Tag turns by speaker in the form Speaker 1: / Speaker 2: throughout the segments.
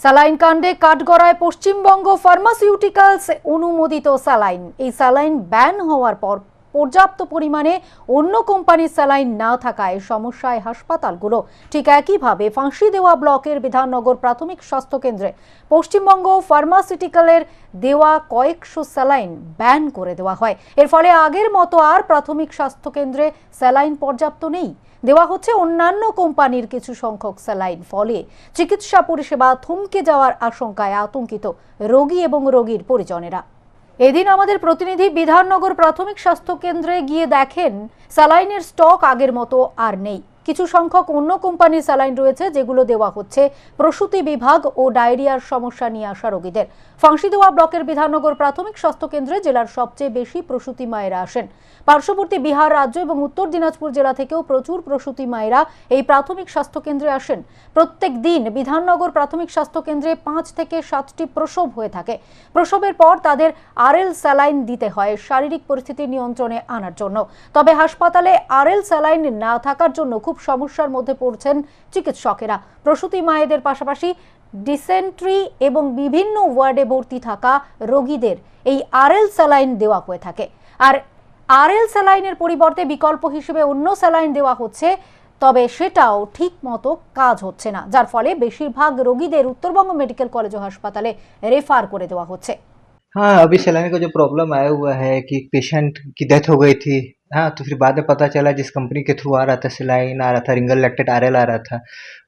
Speaker 1: Saline কাণ্ডে কাঠগড়ায় Paschimbanga pharmaceuticals অনুমোদিত সালাইন এই সালাইন ব্যান হওয়ার পর পর্যাপ্ত পরিমাণে অন্য কোম্পানির স্যালাইন না থাকায় সমস্যায় হাসপাতালগুলো ঠিক একইভাবে ফাঁসি দেওয়া ব্লকের বিধাননগর প্রাথমিক স্বাস্থ্যকেন্দ্রে পশ্চিমবঙ্গ ফার্মাসিউটিক্যালের দেওয়া কয়েকশো স্যালাইন ব্যান করে দেওয়া হয়। এর ফলে আগের মতো আর প্রাথমিক স্বাস্থ্যকেন্দ্রে স্যালাইন পর্যাপ্ত নেই। দেওয়া হচ্ছে অন্যান্য কোম্পানির কিছু সংখ্যক স্যালাইন। ফলে চিকিৎসা পরিষেবা থমকে যাওয়ার আশঙ্কায় আতঙ্কিত রোগী এবং রোগীর পরিজনেরা। এদিন আমাদের প্রতিনিধি বিধাননগর প্রাথমিক স্বাস্থ্য কেন্দ্রে গিয়ে দেখেন, স্যালাইনের স্টক আগের মতো আর নেই। কিছু সংখ্যক অন্য কোম্পানির স্যালাইন রয়েছে, যেগুলো দেওয়া হচ্ছে। প্রসূতি বিভাগ ও ডায়রিয়ার সমস্যা নিয়ে আসা রোগীদের। ফাঁসিদেওয়া ব্লকের বিধাননগর প্রাথমিক স্বাস্থ্য কেন্দ্রে জেলার সবচেয়ে বেশি প্রসূতি মায়েরা আসেন। পার্শ্ববর্তী বিহার রাজ্য এবং উত্তর দিনাজপুর জেলা থেকেও প্রচুর প্রসূতি মায়েরা এই প্রাথমিক স্বাস্থ্য কেন্দ্রে আসেন। প্রত্যেক দিন বিধাননগর প্রাথমিক স্বাস্থ্য কেন্দ্রে পাঁচ থেকে সাতটি প্রসব হয়ে থাকে। প্রসবের পর তাদের আরএল স্যালাইন দিতে হয় শারীরিক পরিস্থিতি নিয়ন্ত্রণে আনার জন্য। তবে হাসপাতালে আরএল স্যালাইন না থাকার জন্য খুব সমস্যার মধ্যে পড়ছেন চিকিৎসকেরা। প্রসূতি মায়েদের পাশাপাশি ডিসেন্ট্রি এবং বিভিন্ন ওয়ার্ডে ভর্তি থাকা রোগীদের এই আরএল স্যালাইন দেওয়া হয়ে থাকে। আর আরএল স্যালাইনের পরিবর্তে বিকল্প হিসেবে অন্য স্যালাইন দেওয়া হচ্ছে, তবে সেটাও ঠিক মতো কাজ হচ্ছে না, যার ফলে বেশিরভাগ রোগীদের উত্তরবঙ্গ মেডিকেল কলেজ ও হাসপাতালে রেফার করে দেওয়া হচ্ছে।
Speaker 2: हाँ अभी सैलानी का जो प्रॉब्लम आया हुआ है कि पेशेंट की डेथ हो गई थी हाँ तो फिर बाद में पता चला जिस कंपनी के थ्रू आ रहा था सिलाइन आ रहा था रिंगल लैक्टेट आर आ रहा था,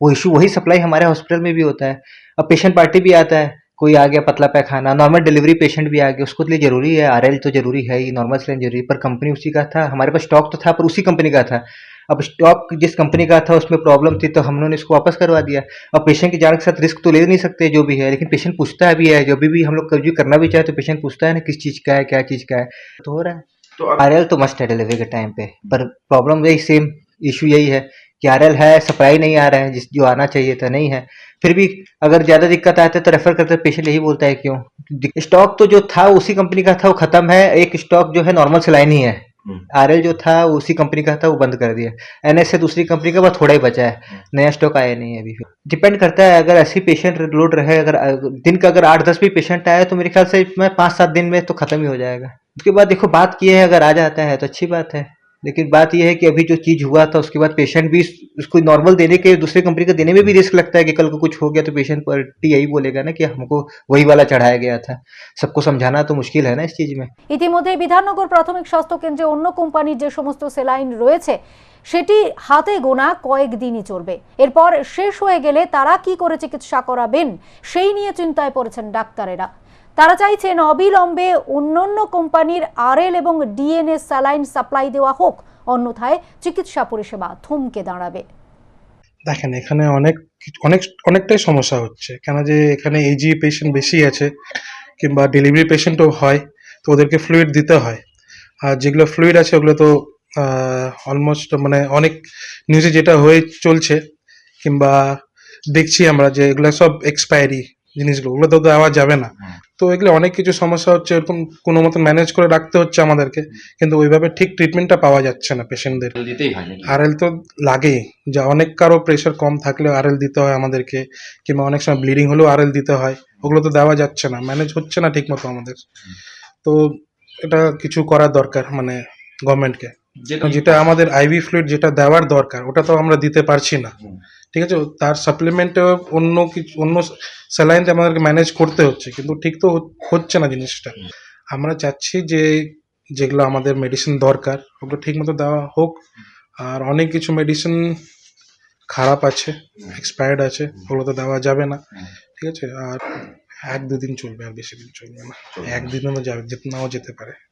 Speaker 2: वो इशू वही सप्लाई हमारे हॉस्पिटल में भी होता है। अब पेशेंट पार्टी भी आता है, कोई आ गया पतला पैखाना नॉर्मल डिलीवरी पेशेंट भी आ गया, उसको लिए ज़रूरी है आरएल तो ज़रूरी है ही नॉर्मल सिलाइन ज़रूरी है, पर कंपनी उसी का था, हमारे पास स्टॉक तो था, पर उसी कंपनी का था। अब स्टॉक जिस कंपनी का था उसमें प्रॉब्लम थी तो हम लोगों ने इसको वापस करवा दिया। अब पेशेंट की जान के साथ रिस्क तो ले नहीं सकते जो भी है लेकिन पेशेंट पूछता है भी है जब भी हम लोग कभी करना भी चाहे तो पेशेंट पूछता है ना किस चीज़ का है क्या चीज़ का है। तो हो रहा है।
Speaker 3: तो
Speaker 2: आर तो मस्ट है डिलीवरी के टाइम पे पर प्रॉब्लम यही सेम इशू यही है कि आर है सप्लाई नहीं आ रहा है जिस जो आना चाहिए था नहीं है। फिर भी अगर ज़्यादा दिक्कत आती है तो रेफर करते पेशेंट यही बोलता है क्यों? स्टॉक तो जो था उसी कंपनी का था वो खत्म है एक स्टॉक जो है नॉर्मल सिलाइन ही है।
Speaker 3: हम्म,
Speaker 2: आर जो था उसी कंपनी का था वो बंद कर दिया। एन एस दूसरी कंपनी का बस थोड़ा ही बचा है। नया स्टॉक आया नहीं है अभी डिपेंड करता है अगर ऐसी पेशेंट लोड रहे अगर दिन का अगर आठ दस भी पेशेंट आए तो मेरे ख्याल से मैं पाँच सात दिन में तो खत्म ही हो जाएगा। उसके बाद देखो बात की है अगर आ जाता है तो अच्छी बात है। लेकिन बात यह है कि अभी जो चीज़ हुआ था उसके बाद पेशेंट भी उसको नॉर्मल देने के दूसरे कंपनी का देने में भी रिस्क लगता है कि कल को कुछ हो गया तो पेशेंट पार्टी यही बोलेगा ना कि हमको वही वाला चढ़ाया गया था सबको समझाना तो मुश्किल है ना इस चीज़ में
Speaker 1: ইতিমধ্যে বিধাননগর প্রাথমিক স্বাস্থ্য কেন্দ্রে অন্য কোম্পানির যে সমস্ত সেলাইন রয়েছে সেটি হাতে গোনা কয়েকদিনই চলবে এরপর শেষ হয়ে গেলে তারা কি করে চিকিৎসা করাবেন সেই নিয়ে চিন্তায় পড়েছেন ডাক্তারেরা তারা চাইছেন অবিলম্বে অন্যান্য কোম্পানির আরএল এবং ডিএনএ স্যালাইন সাপ্লাই দেওয়া হোক অন্যথায় চিকিৎসা পরিষেবা থমকে দাঁড়াবে।
Speaker 4: দেখেন এখানে অনেক অনেক অনেকটাই সমস্যা হচ্ছে। কেন যে এখানে এজি পেশেন্ট বেশি আছে কিংবা ডেলিভারি পেশেন্টও হয় তো ওদেরকে ফ্লুইড দিতে হয়। আর যেগুলো ফ্লুইড আছে ওগুলো তো অলমোস্ট মানে অনেক নিউজে যেটা হয়ে চলছে কিংবা দেখছি আমরা যে এগুলো সব এক্সপায়ারি জিনিসগুলো ওগুলো তো দেওয়া যাবে না। তো এগুলো অনেক কিছু সমস্যা হচ্ছে এরকম কোনো মতো ম্যানেজ করে রাখতে হচ্ছে আমাদেরকে। কিন্তু ওইভাবে ঠিক ট্রিটমেন্টটা পাওয়া যাচ্ছে না পেশেন্টদের
Speaker 3: আর?
Speaker 4: আরএল তো লাগেই। যা অনেক কারও প্রেশার কম থাকলে আরএল দিতে হয় আমাদেরকে কিংবা অনেক সময় ব্লিডিং হলেও আর এল দিতে হয়। ওগুলো তো দেওয়া যাচ্ছে না ম্যানেজ হচ্ছে না ঠিক মতো আমাদের। তো এটা কিছু করার দরকার মানে গভর্নমেন্টকে
Speaker 3: যেটা
Speaker 4: আমাদের আইভি ফ্লুইড যেটা দেওয়ার দরকার ওটা তো আমরা দিতে পারছি না। ঠিক আছে? তার সাপ্লিমেন্টে অন্য কিছু অন্য স্যালাইন আমাদেরকে ম্যানেজ করতে হচ্ছে কিন্তু ঠিক তো হচ্ছে না জিনিসটা। আমরা চাচ্ছি যে যেগুলো আমাদের মেডিসিন দরকার ওগুলো ঠিক মতো দেওয়া হোক। আর অনেক কিছু মেডিসিন খারাপ আছে এক্সপায়ার্ড আছে ওগুলো তো দেওয়া যাবে না। ঠিক আছে? আর এক দুদিন চলবে আর বেশি দিন
Speaker 3: চলবে না।
Speaker 4: একদিনও যাবে যেতে নাও যেতে পারে।